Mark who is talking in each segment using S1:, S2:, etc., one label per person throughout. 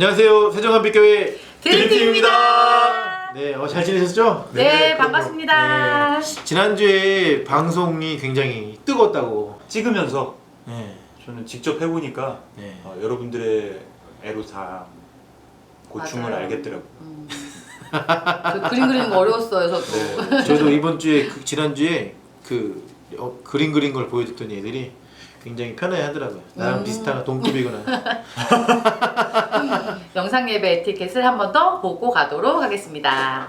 S1: 안녕하세요. 세정한빛교회
S2: 드림팀입니다.
S1: 네, 어, 잘 지내셨죠?
S2: 네, 반갑습니다.
S1: 네. 지난주에 방송이 굉장히 뜨거웠다고.
S3: 찍으면서
S1: 네,
S3: 저는 직접 해보니까
S1: 네.
S3: 어, 여러분들의 애로사항 고충을
S2: 맞아요.
S3: 알겠더라고요.
S2: 음. 저 그림 그리는 거 어려웠어요, 저도.
S3: 네.
S1: 저도 이번 주에 그, 지난주에 그 어, 그림 그린 걸 보여줬더니 애들이 굉장히 편해 하더라고요. 나랑
S2: 음.
S1: 비슷한 동급이구나.
S2: 영상 예배 에티켓을 한 번 더 보고 가도록 하겠습니다.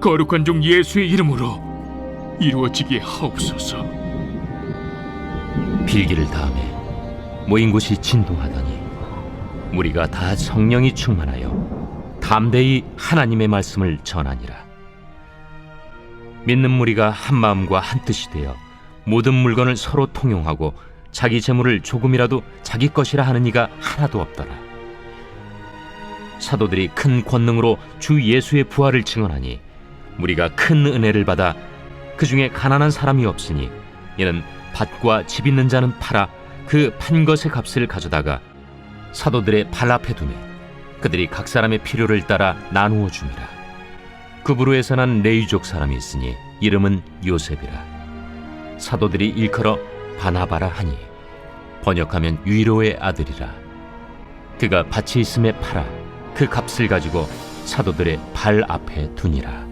S4: 거룩한 종 예수의 이름으로 이루어지게 하옵소서.
S5: 필기를 다음에 모인 곳이 진동하더니 무리가 다 성령이 충만하여 담대히 하나님의 말씀을 전하니라. 믿는 무리가 한 마음과 한 뜻이 되어 모든 물건을 서로 통용하고 자기 재물을 조금이라도 자기 것이라 하는 이가 하나도 없더라. 사도들이 큰 권능으로 주 예수의 부활을 증언하니 무리가 큰 은혜를 받아 그 중에 가난한 사람이 없으니 이는 밭과 집 있는 자는 팔아 그 판 것의 값을 가져다가 사도들의 발 앞에 두매 그들이 각 사람의 필요를 따라 나누어 줍니다. 그부로에서 난 레이족 사람이 있으니 이름은 요셉이라. 사도들이 일컬어 바나바라 하니 번역하면 위로의 아들이라. 그가 밭이 있음에 팔아 그 값을 가지고 사도들의 발 앞에 두니라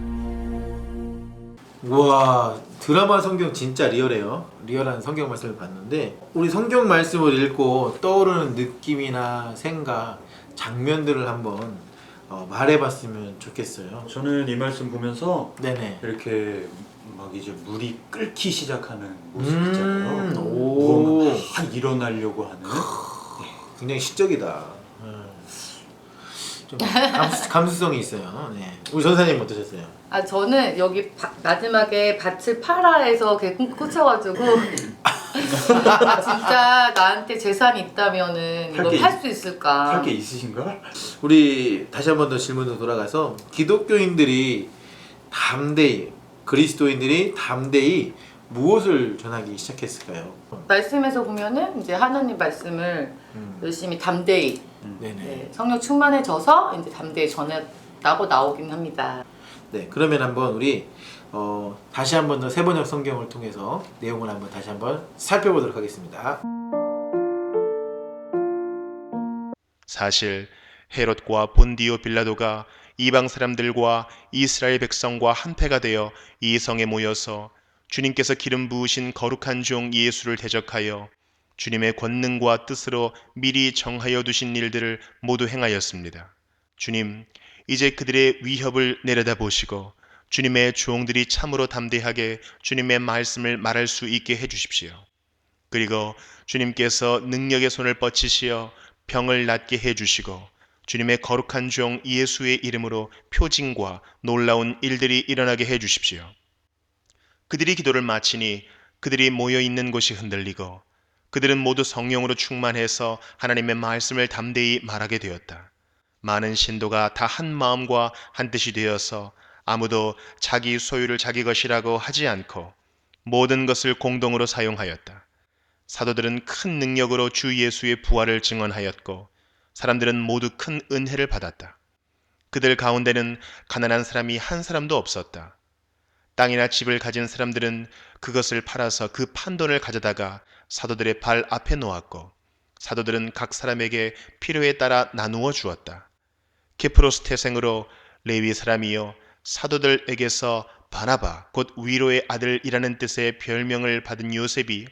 S1: 우와 드라마 성경 진짜 리얼해요. 리얼한 성경 말씀을 봤는데 우리 성경 말씀을 읽고 떠오르는 느낌이나 생각, 장면들을 한번 어, 말해봤으면 좋겠어요.
S3: 저는 이 말씀 보면서
S1: 네네.
S3: 이렇게 막 이제 물이 끓기 시작하는 모습 있잖아요.
S1: 음,
S3: 오.
S1: 오,
S3: 막 일어나려고 하는.
S1: 굉장히 시적이다. 음. 좀 감수, 감수성이 있어요. 네. 우리 전사님 어떠셨어요?
S6: 아 저는 여기 바- 마지막에 밭을 팔아에서 그 꽂혀가지고 아, 진짜 나한테 재산이 있다면은
S3: 할
S6: 이걸 게팔수 있을까?
S3: 할 게 있으신가?
S1: 우리 다시 한 번 더 질문으로 돌아가서 기독교인들이 담대히 그리스도인들이 담대히 무엇을 전하기 시작했을까요?
S6: 말씀에서 보면은 이제 하나님 말씀을
S1: 음.
S6: 열심히 담대히
S1: 네네.
S6: 네, 성령 충만해져서 이제 담대히 전했다고 나오긴 합니다.
S1: 네, 그러면 한번 우리 어, 다시 한번 더 세번역 성경을 통해서 내용을 한번 다시 한번 살펴보도록 하겠습니다.
S7: 사실 헤롯과 본디오 빌라도가 이방 사람들과 이스라엘 백성과 한패가 되어 이 성에 모여서 주님께서 기름 부으신 거룩한 종 예수를 대적하여 주님의 권능과 뜻으로 미리 정하여 두신 일들을 모두 행하였습니다. 주님, 이제 그들의 위협을 내려다 보시고 주님의 종들이 참으로 담대하게 주님의 말씀을 말할 수 있게 해 주십시오. 그리고 주님께서 능력의 손을 뻗치시어 병을 낫게 해 주시고 주님의 거룩한 종 예수의 이름으로 표징과 놀라운 일들이 일어나게 해 주십시오. 그들이 기도를 마치니 그들이 모여 있는 곳이 흔들리고 그들은 모두 성령으로 충만해서 하나님의 말씀을 담대히 말하게 되었다. 많은 신도가 다 한 마음과 한 뜻이 되어서 아무도 자기 소유를 자기 것이라고 하지 않고 모든 것을 공동으로 사용하였다. 사도들은 큰 능력으로 주 예수의 부활을 증언하였고 사람들은 모두 큰 은혜를 받았다. 그들 가운데는 가난한 사람이 한 사람도 없었다. 땅이나 집을 가진 사람들은 그것을 팔아서 그 판돈을 가져다가 사도들의 발 앞에 놓았고 사도들은 각 사람에게 필요에 따라 나누어 주었다. 케프로스 태생으로 레위 사람이요 사도들에게서 바나바 곧 위로의 아들이라는 뜻의 별명을 받은 요셉이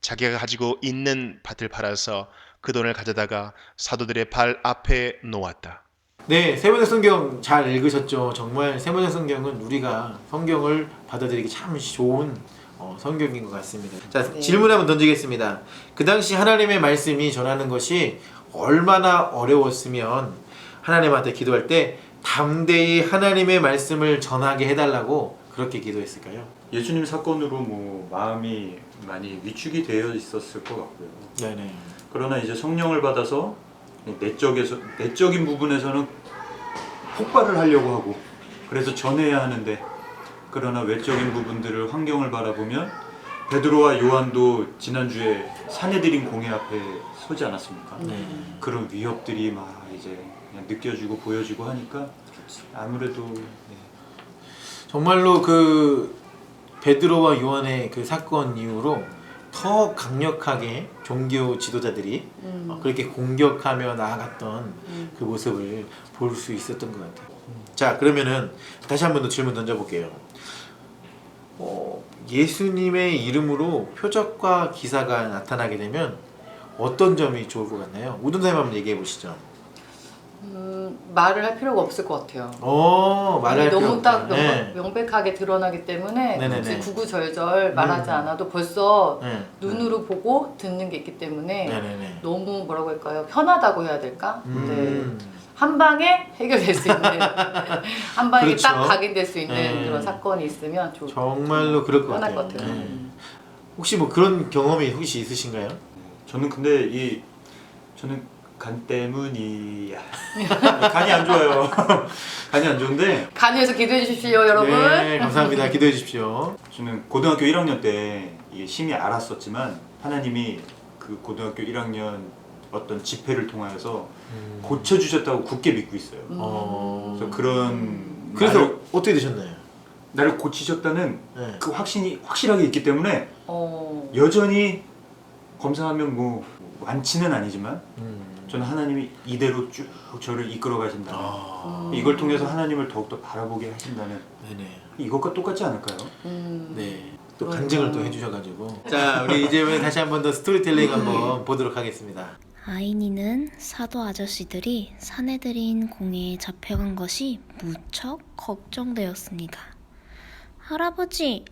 S7: 자기가 가지고 있는 밭을 팔아서 그 돈을 가져다가 사도들의 발 앞에 놓았다.
S1: 네, 세번역 성경 잘 읽으셨죠? 정말 세번역 성경은 우리가 성경을 받아들이기 참 좋은 어, 성경인 것 같습니다. 자,
S6: 네.
S1: 질문 한번 던지겠습니다. 그 당시 하나님의 말씀이 전하는 것이 얼마나 어려웠으면 하나님한테 기도할 때 담대히 하나님의 말씀을 전하게 해달라고 그렇게 기도했을까요?
S3: 예수님 사건으로 뭐 마음이 많이 위축이 되어 있었을 것 같고요.
S1: 네네.
S3: 그러나 이제 성령을 받아서 내적에서 내적인 부분에서는 폭발을 하려고 하고 그래서 전해야 하는데 그러나 외적인 부분들을 환경을 바라보면 베드로와 요한도 지난주에 사내들인 공회 앞에 서지 않았습니까?
S1: 네.
S3: 그런 위협들이 막 이제 그냥 느껴지고 보여지고 하니까 아무래도 네.
S1: 정말로 그 베드로와 요한의 그 사건 이후로 더 강력하게 종교 지도자들이
S6: 음.
S1: 어, 그렇게 공격하며 나아갔던
S6: 음.
S1: 그 모습을 볼 수 있었던 것 같아요. 자 그러면은 다시 한 번 더 질문 던져볼게요. 어, 예수님의 이름으로 표적과 기사가 나타나게 되면 어떤 점이 좋을 것 같나요? 우둔사님 한번 얘기해 보시죠.
S6: 음, 말을 할 필요가 없을 것 같아요.
S1: 어 말할 필요
S6: 너무 딱
S1: 없다.
S6: 명,
S1: 네.
S6: 명 백하게 드러나기 때문에
S1: 네네네.
S6: 굳이 구구절절 말하지
S1: 음.
S6: 않아도 벌써
S1: 네.
S6: 눈으로 보고 듣는 게 있기 때문에
S1: 네네네.
S6: 너무 뭐라고 할까요? 편하다고 해야 될까?
S1: 음.
S6: 네. 한 방에 해결될 수 있는 한 방에
S1: 그렇죠.
S6: 딱 각인될 수 있는
S1: 네.
S6: 그런 사건이 있으면 좋
S1: 정말로 그럴 것
S6: 편할
S1: 같아요.
S6: 것 같아요.
S1: 네.
S6: 음.
S1: 혹시 뭐 그런 경험이 혹시 있으신가요?
S3: 저는 근데 이 저는 간 때문이야 간이 안 좋아요 간이 안 좋은데
S6: 간위해서 기도해 주십시오, 여러분.
S1: 네, 감사합니다. 기도해 주십시오.
S3: 저는 고등학교 1학년 때 이게 심히 알았었지만 하나님이 그 고등학교 1학년 어떤 집회를 통하여서 고쳐 주셨다고 굳게 믿고 있어요.
S6: 음.
S1: 어...
S3: 그래서 그런
S1: 그래서
S3: 나를,
S1: 어떻게 되셨나요?
S3: 나를 고치셨다는
S1: 네.
S3: 그 확신이 확실하게 있기 때문에
S6: 어.
S3: 여전히 검사하면 뭐 완치는 아니지만
S1: 음.
S3: 저는 하나님이 이대로 쭉 저를 이끌어 가신다.
S1: 아...
S6: 음.
S3: 이걸 통해서 하나님을 더욱더 바라보게 하신다는
S1: 네네.
S3: 이것과 똑같지 않을까요?
S6: 음.
S1: 네. 또. 간증을 또 해주셔가지고. 자, 우리 이제 다시 한번 더 스토리텔링 한번 보도록 하겠습니다.
S8: 아이니는 사도 아저씨들이 사내들인 공회에 잡혀간 것이 무척 걱정되었습니다. 할아버지,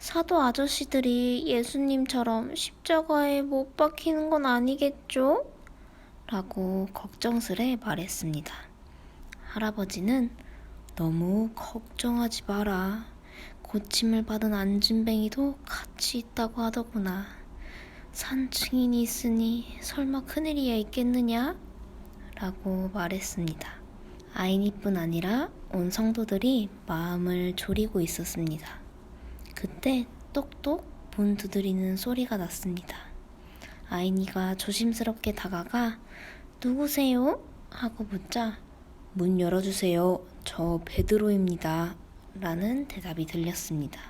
S8: 사도 아저씨들이 예수님처럼 십자가에 못 박히는 건 아니겠죠? 라고 걱정스레 말했습니다. 할아버지는 너무 걱정하지 마라. 고침을 받은 안진뱅이도 같이 있다고 하더구나. 산 증인이 있으니 설마 큰일이야 있겠느냐? 라고 말했습니다. 아이니뿐 아니라 온 성도들이 마음을 졸이고 있었습니다. 그때 똑똑 문 두드리는 소리가 났습니다. 아이니가 조심스럽게 다가가 누구세요? 하고 묻자 문 열어주세요. 저 베드로입니다. 라는 대답이 들렸습니다.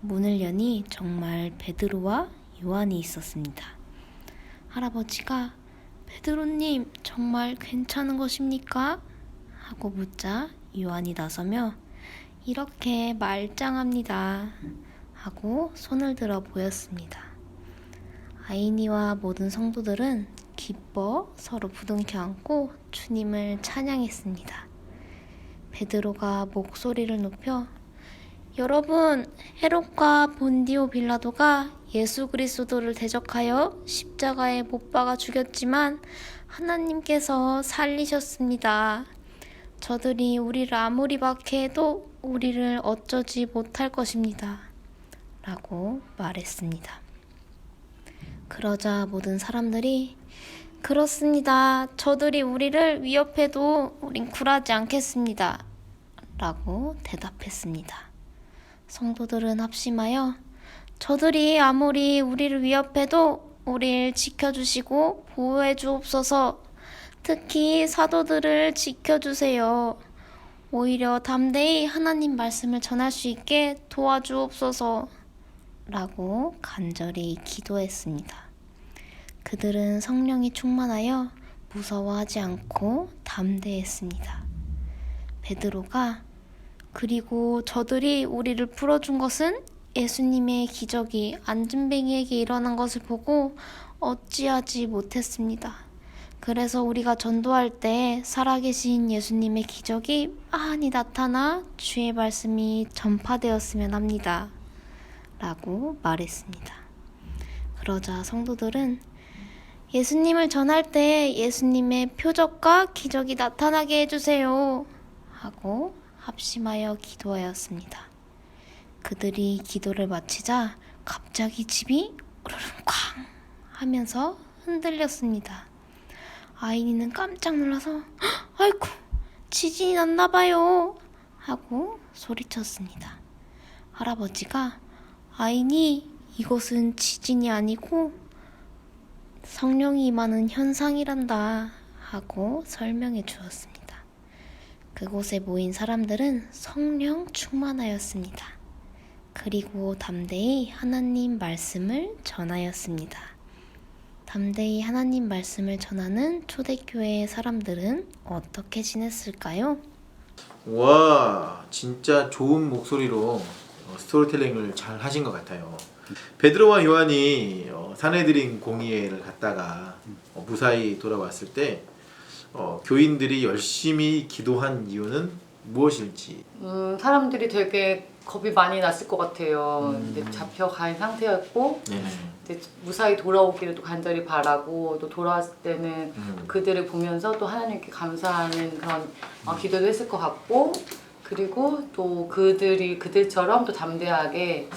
S8: 문을 여니 정말 베드로와 요한이 있었습니다. 할아버지가 베드로님 정말 괜찮은 것입니까? 하고 묻자 요한이 나서며 이렇게 말짱합니다. 하고 손을 들어 보였습니다. 아이니와 모든 성도들은 기뻐 서로 부둥켜 안고 주님을 찬양했습니다. 베드로가 목소리를 높여 여러분, 헤롯과 본디오 빌라도가 예수 그리스도를 대적하여 십자가에 못 박아 죽였지만 하나님께서 살리셨습니다. 저들이 우리를 아무리 박해해도 우리를 어쩌지 못할 것입니다. 라고 말했습니다. 그러자 모든 사람들이 그렇습니다. 저들이 우리를 위협해도 우린 굴하지 않겠습니다. 라고 대답했습니다. 성도들은 합심하여 저들이 아무리 우리를 위협해도 우리를 지켜주시고 보호해 주옵소서 특히 사도들을 지켜주세요. 오히려 담대히 하나님 말씀을 전할 수 있게 도와주옵소서 라고 간절히 기도했습니다. 그들은 성령이 충만하여 무서워하지 않고 담대했습니다. 베드로가 그리고 저들이 우리를 풀어준 것은 예수님의 기적이 안준뱅이에게 일어난 것을 보고 어찌하지 못했습니다. 그래서 우리가 전도할 때 살아계신 예수님의 기적이 많이 나타나 주의 말씀이 전파되었으면 합니다. 라고 말했습니다. 그러자 성도들은 예수님을 전할 때 예수님의 표적과 기적이 나타나게 해주세요. 하고 합심하여 기도하였습니다. 그들이 기도를 마치자 갑자기 집이 으르릉 쾅 하면서 흔들렸습니다. 아이니는 깜짝 놀라서 "헉, 아이고 지진이 났나 봐요 하고 소리쳤습니다. 할아버지가 아이니 이것은 지진이 아니고 성령이 임하는 현상이란다 하고 설명해 주었습니다. 그곳에 모인 사람들은 성령 충만하였습니다. 그리고 담대히 하나님 말씀을 전하였습니다. 담대히 하나님 말씀을 전하는 초대교회의 사람들은 어떻게 지냈을까요?
S1: 와 진짜 좋은 목소리로 어, 스토리텔링을 잘 하신 것 같아요. 베드로와 요한이 어, 사내들인 공의회를 갔다가 어, 무사히 돌아왔을 때 어, 교인들이 열심히 기도한 이유는 무엇일지
S6: 음, 사람들이 되게 겁이 많이 났을 것 같아요.
S1: 음.
S6: 이제 잡혀간 상태였고
S1: 네네.
S6: 이제 무사히 돌아오기를 또 간절히 바라고 또 돌아왔을 때는
S1: 음.
S6: 그들을 보면서 또 하나님께 감사하는 그런 어, 기도도 했을 것 같고 그리고 또 그들이 그들처럼 또 담대하게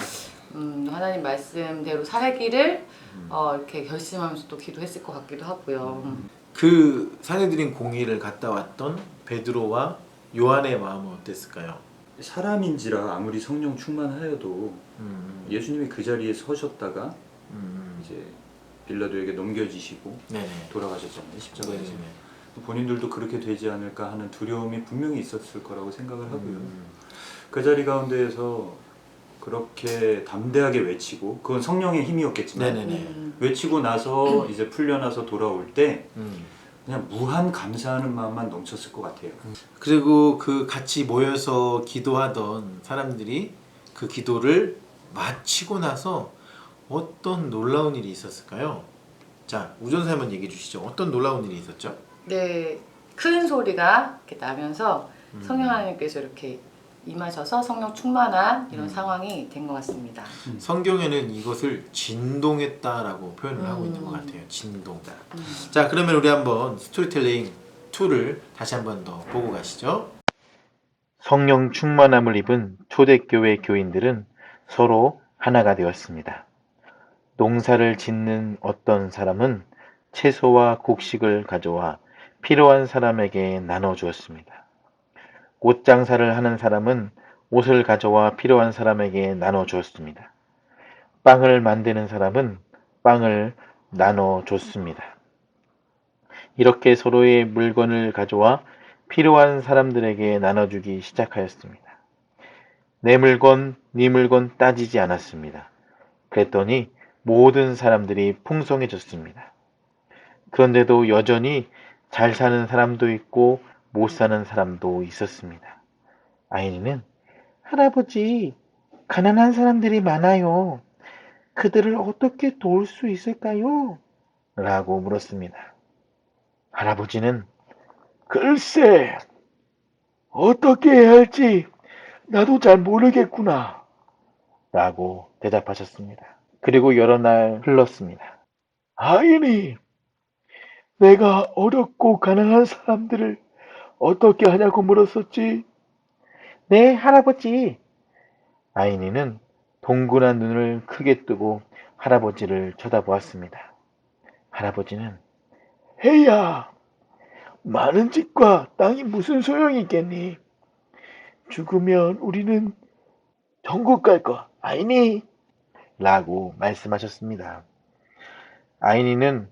S6: 음, 하나님 말씀대로 살기를 어, 이렇게 결심하면서 또 기도했을 것 같기도 하고요. 음.
S1: 그 사내들인 공의를 갔다 왔던 베드로와 요한의 마음은 어땠을까요?
S3: 사람인지라 아무리 성령 충만하여도
S1: 음,
S3: 예수님이 그 자리에 서셨다가
S1: 음,
S3: 이제 빌라도에게 넘겨지시고
S1: 네네.
S3: 돌아가셨잖아요 십자가에서
S1: 네네.
S3: 본인들도 그렇게 되지 않을까 하는 두려움이 분명히 있었을 거라고 생각을 하고요
S1: 음,
S3: 그 자리 가운데에서 그렇게 담대하게 외치고 그건 성령의 힘이었겠지만
S1: 네네네.
S6: 음.
S3: 외치고 나서 이제 풀려나서 돌아올 때
S1: 음.
S3: 그냥 무한 감사하는 마음만 넘쳤을 것 같아요.
S1: 그리고 그 같이 모여서 기도하던 사람들이 그 기도를 마치고 나서 어떤 놀라운 일이 있었을까요? 자 우전사 한번 얘기해 주시죠. 어떤 놀라운 일이 있었죠?
S6: 네, 큰 소리가 이렇게 나면서
S1: 음.
S6: 성령 하나님께서 이렇게 임하셔서 성령 충만한 이런
S1: 음.
S6: 상황이 된 것 같습니다.
S1: 성경에는 이것을 진동했다라고 표현을 하고
S6: 음.
S1: 있는 것 같아요. 진동다.
S6: 음.
S1: 자 그러면 우리 한번 스토리텔링 2를 다시 한번 더 보고 가시죠. 성령 충만함을 입은 초대교회 교인들은 서로 하나가 되었습니다. 농사를 짓는 어떤 사람은 채소와 곡식을 가져와 필요한 사람에게 나눠 주었습니다. 옷 장사를 하는 사람은 옷을 가져와 필요한 사람에게 나눠 주었습니다. 빵을 만드는 사람은 빵을 나눠 줬습니다. 이렇게 서로의 물건을 가져와 필요한 사람들에게 나눠주기 시작하였습니다. 내 물건, 네 물건 따지지 않았습니다. 그랬더니 모든 사람들이 풍성해졌습니다. 그런데도 여전히 잘 사는 사람도 있고 못 사는 사람도 있었습니다. 아이니는 할아버지, 가난한 사람들이 많아요. 그들을 어떻게 도울 수 있을까요? 라고 물었습니다. 할아버지는 글쎄, 어떻게 해야 할지 나도 잘 모르겠구나. 라고 대답하셨습니다. 그리고 여러 날 흘렀습니다. 아이니, 내가 어렵고 가난한 사람들을 어떻게 하냐고 물었었지? 네, 할아버지. 아이니는 동그란 눈을 크게 뜨고 할아버지를 쳐다보았습니다. 할아버지는 헤야, 많은 집과 땅이 무슨 소용이 있겠니? 죽으면 우리는 천국 갈 거 아니니? 라고 말씀하셨습니다. 아이니는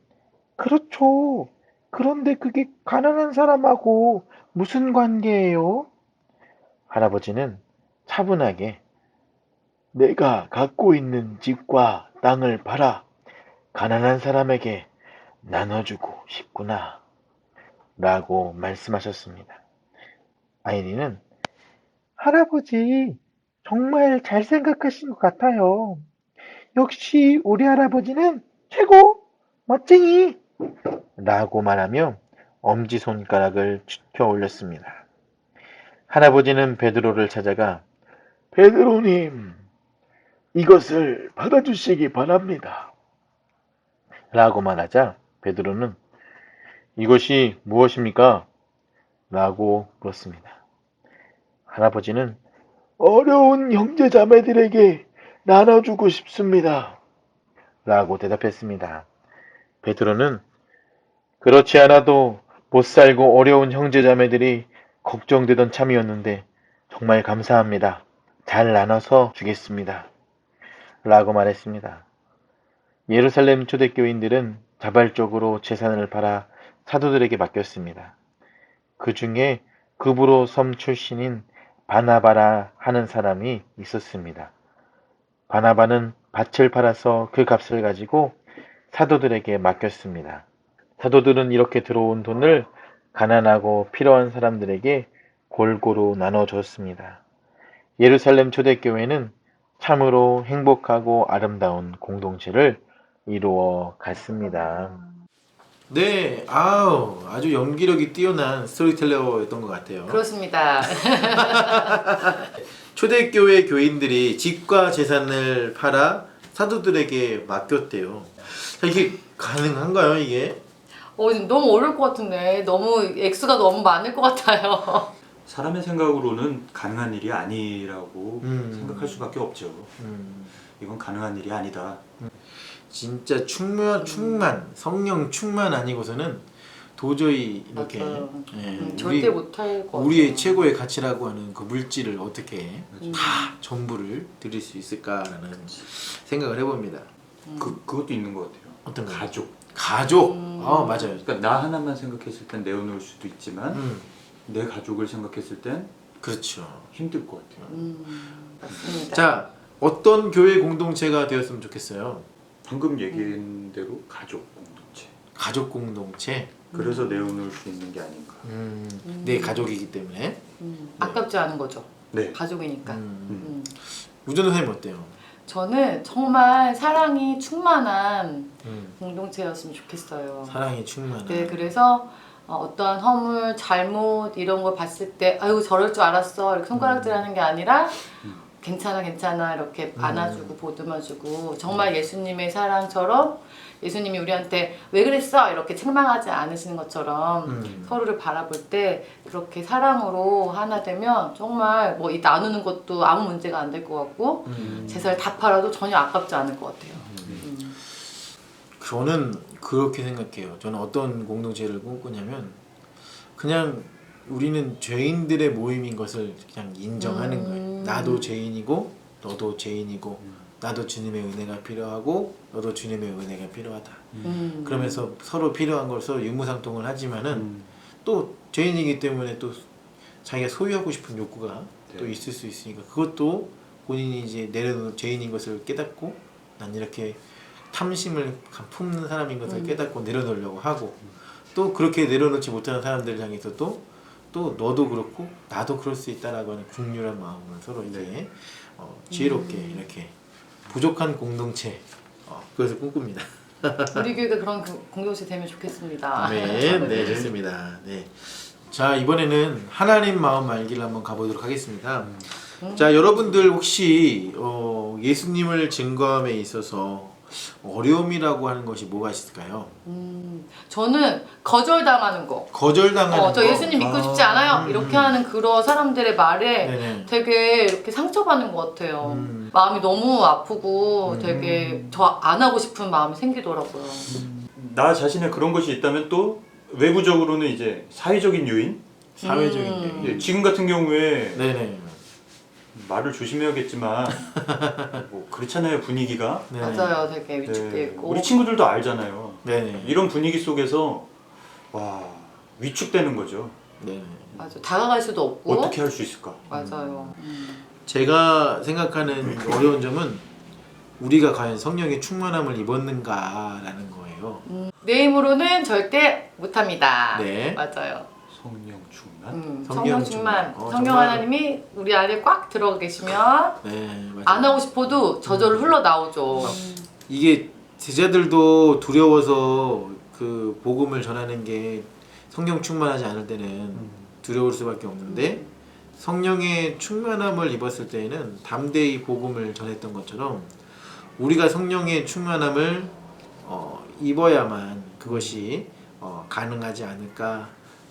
S1: 그렇죠. 그런데 그게 가난한 사람하고 무슨 관계예요? 할아버지는 차분하게 내가 갖고 있는 집과 땅을 팔아 가난한 사람에게 나눠주고 싶구나. 라고 말씀하셨습니다. 아이니는 할아버지, 정말 잘 생각하신 것 같아요. 역시 우리 할아버지는 최고! 멋쟁이! 라고 말하며 엄지손가락을 치켜 올렸습니다. 할아버지는 베드로를 찾아가 베드로님, 이것을 받아주시기 바랍니다. 라고 말하자 베드로는 이것이 무엇입니까? 라고 물었습니다. 할아버지는 어려운 형제 자매들에게 나눠주고 싶습니다. 라고 대답했습니다. 베드로는 그렇지 않아도 못 살고 어려운 형제 자매들이 걱정되던 참이었는데 정말 감사합니다. 잘 나눠서 주겠습니다. 라고 말했습니다. 예루살렘 초대교인들은 자발적으로 재산을 팔아 사도들에게 맡겼습니다. 그 중에 급으로 섬 출신인 바나바라 하는 사람이 있었습니다. 바나바는 밭을 팔아서 그 값을 가지고 사도들에게 맡겼습니다. 사도들은 이렇게 들어온 돈을 가난하고 필요한 사람들에게 골고루 나눠줬습니다. 예루살렘 초대교회는 참으로 행복하고 아름다운 공동체를 이루어 갔습니다. 네, 아우 아주 연기력이 뛰어난 스토리텔러였던 것 같아요.
S6: 그렇습니다.
S1: 초대교회 교인들이 집과 재산을 팔아 사도들에게 맡겼대요. 자, 이게 가능한가요, 이게?
S6: 어, 지금 너무 어려울 것 같은데 너무 액수가 너무 많을 것 같아요.
S3: 사람의 생각으로는 가능한 일이 아니라고
S1: 음.
S3: 생각할 수밖에 없죠.
S1: 음,
S3: 이건 가능한 일이 아니다.
S1: 진짜 충만, 충만, 성령 충만 아니고서는 도저히 이렇게
S6: 맞아요.
S1: 예,
S6: 음,
S1: 우리,
S6: 절대 못할 것
S1: 우리의
S6: 같아요.
S1: 최고의 가치라고 하는 그 물질을 어떻게
S6: 음.
S1: 다 전부를 드릴 수 있을까라는 생각을 해봅니다.
S3: 그 그것도 있는 것 같아요.
S1: 어떤?
S3: 가족.
S1: 가족.
S6: 음.
S1: 아 맞아요.
S3: 그러니까 나 하나만 생각했을 땐 내어놓을 수도 있지만
S1: 음,
S3: 내 가족을 생각했을 땐
S1: 그렇죠.
S3: 힘들 것 같아요.
S6: 음, 맞습니다.
S1: 자 어떤 교회 공동체가 되었으면 좋겠어요.
S3: 방금 얘기한 대로 가족 공동체.
S1: 가족 공동체.
S3: 그래서 내어놓을 수 있는 게 아닌가.
S1: 음,
S6: 음.
S1: 내 가족이기 때문에.
S6: 음, 아깝지 않은 거죠.
S3: 네.
S6: 가족이니까.
S1: 음.
S6: 음.
S1: 우전 선생님 어때요?
S6: 저는 정말 사랑이 충만한
S1: 음,
S6: 공동체였으면 좋겠어요.
S1: 사랑이 충만한.
S6: 네, 그래서 어, 어떤 허물, 잘못 이런 걸 봤을 때 아유 저럴 줄 알았어 이렇게 손가락질하는 게 아니라 괜찮아 괜찮아 이렇게 안아주고 보듬어주고 정말 예수님의 사랑처럼 예수님이 우리한테 왜 그랬어 이렇게 책망하지 않으시는 것처럼
S1: 음.
S6: 서로를 바라볼 때 그렇게 사랑으로 하나 되면 정말 뭐 이 나누는 것도 아무 문제가 안 될 것 같고
S1: 음.
S6: 재산을 다 팔아도 전혀 아깝지 않을 것 같아요. 음.
S1: 저는 그렇게 생각해요. 저는 어떤 공동체를 꿈꾸냐면 그냥 우리는 죄인들의 모임인 것을 그냥 인정하는
S6: 음.
S1: 거예요. 나도 죄인이고 너도 죄인이고 나도 주님의 은혜가 필요하고 너도 주님의 은혜가 필요하다.
S6: 음.
S1: 그러면서 서로 필요한 걸 서로 유무상통을 하지만은
S3: 음.
S1: 또 죄인이기 때문에 또 자기가 소유하고 싶은 욕구가 또
S3: 네.
S1: 있을 수 있으니까 그것도 본인이 이제 내려놓은 죄인인 것을 깨닫고 난 이렇게 탐심을 품는 사람인 것을
S6: 음.
S1: 깨닫고 내려놓으려고 하고 또 그렇게 내려놓지 못하는 사람들을 향해서도 또 너도 그렇고 나도 그럴 수 있다라고 하는 국률한 마음을 서로 이제 어, 지혜롭게
S6: 음.
S1: 이렇게 부족한 공동체 어, 그것을 꿈꿉니다.
S6: 우리 교회가 그런 그 공동체 되면 좋겠습니다.
S1: 네, 네, 좋습니다. 네. 자, 이번에는 하나님 마음 알기를 한번 가보도록 하겠습니다.
S6: 음.
S1: 자, 여러분들 혹시 어, 예수님을 증거함에 있어서 어려움이라고 하는 것이 뭐가 있을까요?
S6: 음, 저는 거절당하는 거.
S1: 거절당하는
S6: 어, 저
S1: 거.
S6: 예수님 믿고
S1: 아,
S6: 싶지 않아요.
S1: 음,
S6: 이렇게 하는 그런 사람들의 말에
S1: 네네.
S6: 되게 이렇게 상처받는 것 같아요.
S1: 음.
S6: 마음이 너무 아프고
S1: 음.
S6: 되게 저 안 하고 싶은 마음이 생기더라고요.
S3: 나 자신의 그런 것이 있다면 또 외부적으로는 이제 사회적인 요인.
S1: 사회적인
S6: 음.
S3: 예, 지금 같은 경우에
S1: 네네.
S3: 말을 조심해야겠지만 뭐 그렇잖아요 분위기가.
S1: 네.
S6: 맞아요. 되게 위축돼
S3: 네,
S6: 있고.
S3: 우리 친구들도 알잖아요.
S1: 네네.
S3: 이런 분위기 속에서 와 위축되는 거죠.
S1: 네네.
S6: 맞아. 다가갈 수도 없고.
S3: 어떻게 할 수 있을까?
S6: 맞아요. 음.
S1: 제가 생각하는 어려운 점은 우리가 과연 성령의 충만함을 입었는가라는 거예요.
S6: 음, 내 힘으로는 절대 못합니다.
S1: 네.
S6: 맞아요.
S3: 성령 충만.
S6: 음,
S1: 성령
S6: 충만.
S1: 어,
S6: 성령
S1: 정말.
S6: 하나님이 우리 안에 꽉 들어가 계시면
S1: 네, 맞아요.
S6: 안 하고 싶어도 저절로 흘러 나오죠.
S1: 이게 제자들도 두려워서 그 복음을 전하는 게 성령 충만하지 않을 때는
S3: 음.
S1: 두려울 수밖에 없는데 성령의 충만함을 입었을 때에는 담대히 복음을 전했던 것처럼 우리가 성령의 충만함을 어, 입어야만 그것이 어, 가능하지 않을까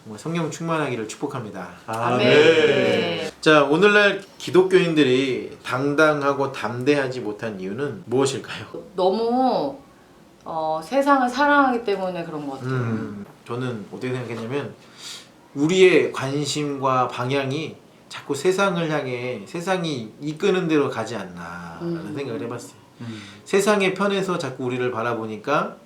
S1: 정말 성령 충만하기를 축복합니다.
S3: 아,
S6: 아멘.
S3: 네.
S1: 자 오늘날 기독교인들이 당당하고 담대하지 못한 이유는 무엇일까요?
S6: 너무 어, 세상을 사랑하기 때문에 그런 것 같아요.
S1: 음, 저는 어떻게 생각했냐면 우리의 관심과 방향이 자꾸 세상을 향해 세상이 이끄는 대로 가지 않나라는
S6: 음.
S1: 생각을 해봤어요.
S3: 음.
S1: 세상의 편에서 자꾸 우리를 바라보니까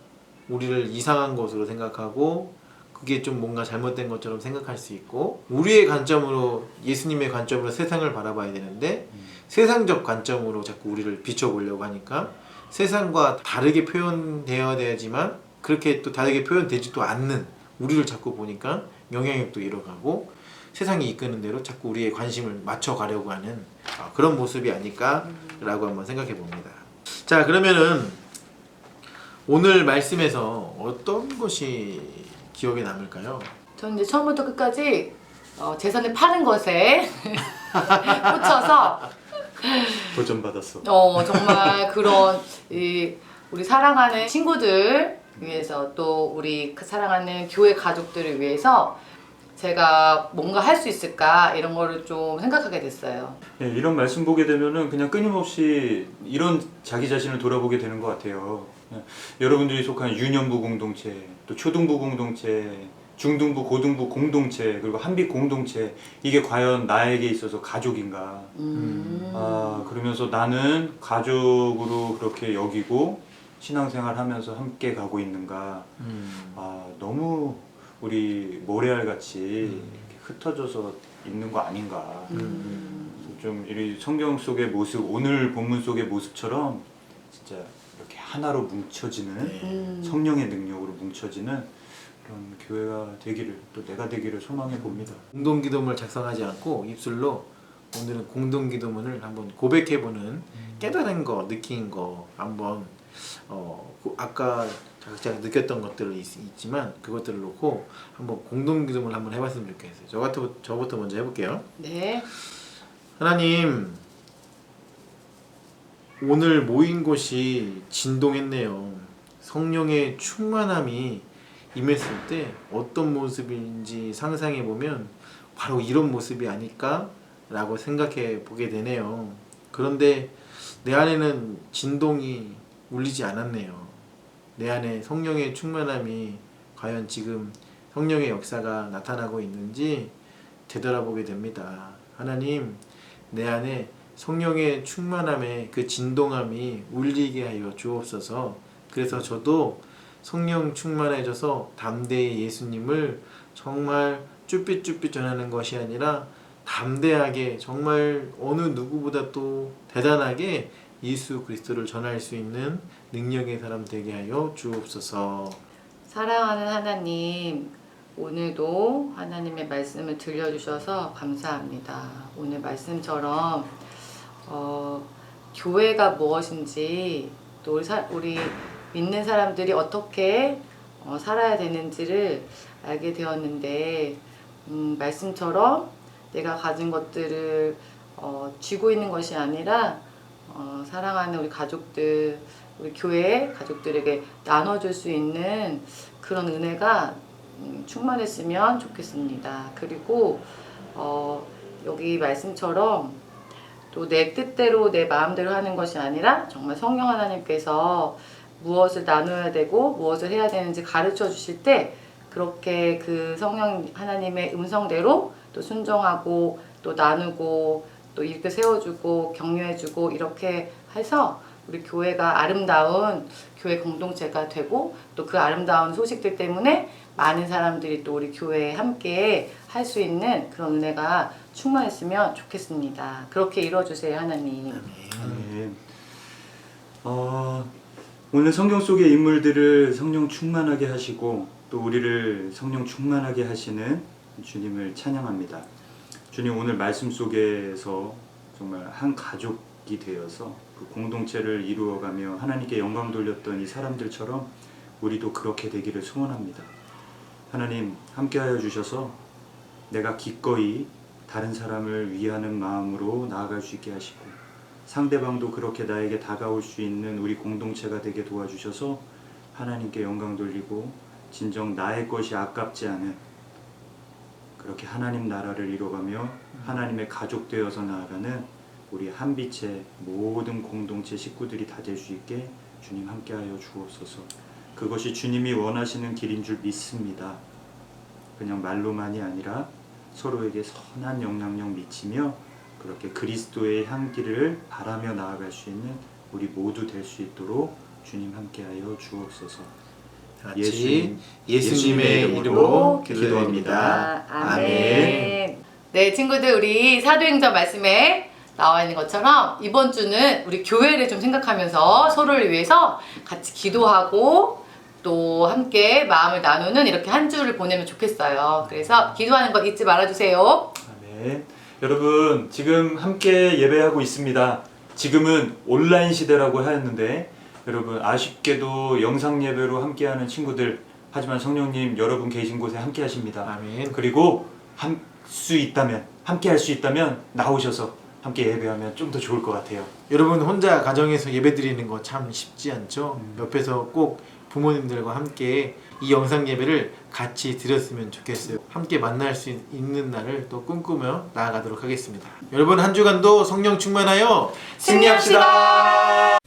S1: 우리를 이상한 것으로 생각하고 그게 좀 뭔가 잘못된 것처럼 생각할 수 있고 우리의 관점으로 예수님의 관점으로 세상을 바라봐야 되는데 세상적 관점으로 자꾸 우리를 비춰보려고 하니까 세상과 다르게 표현되어야 되지만 그렇게 또 다르게 표현되지도 않는 우리를 자꾸 보니까 영향력도 잃어가고 세상이 이끄는 대로 자꾸 우리의 관심을 맞춰가려고 하는 아, 그런 모습이 아닐까라고 한번 생각해 봅니다. 자 그러면은 오늘 말씀에서 어떤 것이 기억에 남을까요?
S6: 저는 이제 처음부터 끝까지 어, 재산을 파는 것에 꽂혀서
S3: 도전 받았어.
S6: 어, 정말 그런 이 우리 사랑하는 친구들 위해서 또 우리 그 사랑하는 교회 가족들을 위해서 제가 뭔가 할 수 있을까 이런 거를 좀 생각하게 됐어요.
S3: 예, 이런 말씀 보게 되면은 그냥 끊임없이 이런 자기 자신을 돌아보게 되는 것 같아요. 예, 여러분들이 속한 유년부 공동체, 또 초등부 공동체, 중등부, 고등부 공동체, 그리고 한빛 공동체 이게 과연 나에게 있어서 가족인가?
S6: 음.
S3: 아 그러면서 나는 가족으로 그렇게 여기고 신앙생활 하면서 함께 가고 있는가?
S1: 음,
S3: 아 너무 우리 모래알 같이 이렇게 흩어져서 있는 거 아닌가?
S1: 음,
S3: 좀 이 성경 속의 모습, 오늘 본문 속의 모습처럼 진짜 하나로 뭉쳐지는
S1: 네.
S6: 음.
S3: 성령의 능력으로 뭉쳐지는 그런 교회가 되기를 또 내가 되기를 소망해 봅니다.
S1: 공동 기도문을 작성하지 않고 입술로 오늘은 공동 기도문을 한번 고백해 보는 깨달은 거, 느낀 거 한번 어그 아까 각자 느꼈던 것들이 있, 있지만 그것들을 놓고 한번 공동 기도문을 한번 해봤으면 좋겠어요. 저부터 저부터 먼저 해볼게요.
S6: 네.
S1: 하나님 오늘 모인 곳이 진동했네요. 성령의 충만함이 임했을 때 어떤 모습인지 상상해 보면 바로 이런 모습이 아닐까라고 생각해 보게 되네요. 그런데 내 안에는 진동이 울리지 않았네요. 내 안에 성령의 충만함이 과연 지금 성령의 역사가 나타나고 있는지 되돌아보게 됩니다. 하나님, 내 안에 성령의 충만함에 그 진동함이 울리게 하여 주옵소서. 그래서 저도 성령 충만해져서 담대히 예수님을 정말 쭈삣쭈삣 전하는 것이 아니라 담대하게 정말 어느 누구보다 또 대단하게 예수 그리스도를 전할 수 있는 능력의 사람 되게 하여 주옵소서.
S6: 사랑하는 하나님, 오늘도 하나님의 말씀을 들려주셔서 감사합니다. 오늘 말씀처럼 어, 교회가 무엇인지 또 우리, 사, 우리 믿는 사람들이 어떻게 어, 살아야 되는지를 알게 되었는데 음, 말씀처럼 내가 가진 것들을 어, 쥐고 있는 것이 아니라 어, 사랑하는 우리 가족들, 우리 교회 가족들에게 나눠줄 수 있는 그런 은혜가 음, 충만했으면 좋겠습니다. 그리고 어, 여기 말씀처럼 또 내 뜻대로 내 마음대로 하는 것이 아니라 정말 성령 하나님께서 무엇을 나눠야 되고 무엇을 해야 되는지 가르쳐 주실 때 그렇게 그 성령 하나님의 음성대로 또 순종하고 또 나누고 또 이렇게 세워주고 격려해주고 이렇게 해서 우리 교회가 아름다운 교회 공동체가 되고 또 그 아름다운 소식들 때문에 많은 사람들이 또 우리 교회에 함께 할 수 있는 그런 은혜가 충만했으면 좋겠습니다. 그렇게 이루어주세요 하나님.
S3: 네. 어, 오늘 성경 속의 인물들을 성령 충만하게 하시고 또 우리를 성령 충만하게 하시는 주님을 찬양합니다. 주님 오늘 말씀 속에서 정말 한 가족 이 되어서 그 공동체를 이루어가며 하나님께 영광 돌렸던 이 사람들처럼 우리도 그렇게 되기를 소원합니다. 하나님 함께하여 주셔서 내가 기꺼이 다른 사람을 위하는 마음으로 나아갈 수 있게 하시고 상대방도 그렇게 나에게 다가올 수 있는 우리 공동체가 되게 도와주셔서 하나님께 영광 돌리고 진정 나의 것이 아깝지 않은 그렇게 하나님 나라를 이뤄가며 하나님의 가족 되어서 나아가는 우리 한빛의 모든 공동체 식구들이 다 될 수 있게 주님 함께하여 주옵소서. 그것이 주님이 원하시는 길인 줄 믿습니다. 그냥 말로만이 아니라 서로에게 선한 영향력 미치며 그렇게 그리스도의 향기를 바라며 나아갈 수 있는 우리 모두 될 수 있도록 주님 함께하여 주옵소서. 예수님,
S1: 예수님의
S3: 이름으로
S1: 기도합니다.
S6: 아, 아멘. 네, 친구들 우리 사도행전 말씀에 나와 있는 것처럼 이번 주는 우리 교회를 좀 생각하면서 서로를 위해서 같이 기도하고 또 함께 마음을 나누는 이렇게 한 주를 보내면 좋겠어요. 그래서 기도하는 거 잊지 말아주세요.
S3: 아멘. 여러분 지금 함께 예배하고 있습니다. 지금은 온라인 시대라고 하였는데 여러분 아쉽게도 영상 예배로 함께하는 친구들 하지만 성령님 여러분 계신 곳에 함께 하십니다.
S1: 아멘.
S3: 그리고 할 수 있다면 함께 할 수 있다면 나오셔서 함께 예배하면 좀 더 좋을 것 같아요.
S1: 여러분 혼자 가정에서 예배 드리는 거 참 쉽지 않죠? 옆에서 꼭 부모님들과 함께 이 영상 예배를 같이 드렸으면 좋겠어요. 함께 만날 수 있는 날을 또 꿈꾸며 나아가도록 하겠습니다. 여러분 한 주간도 성령 충만하여
S6: 승리합시다.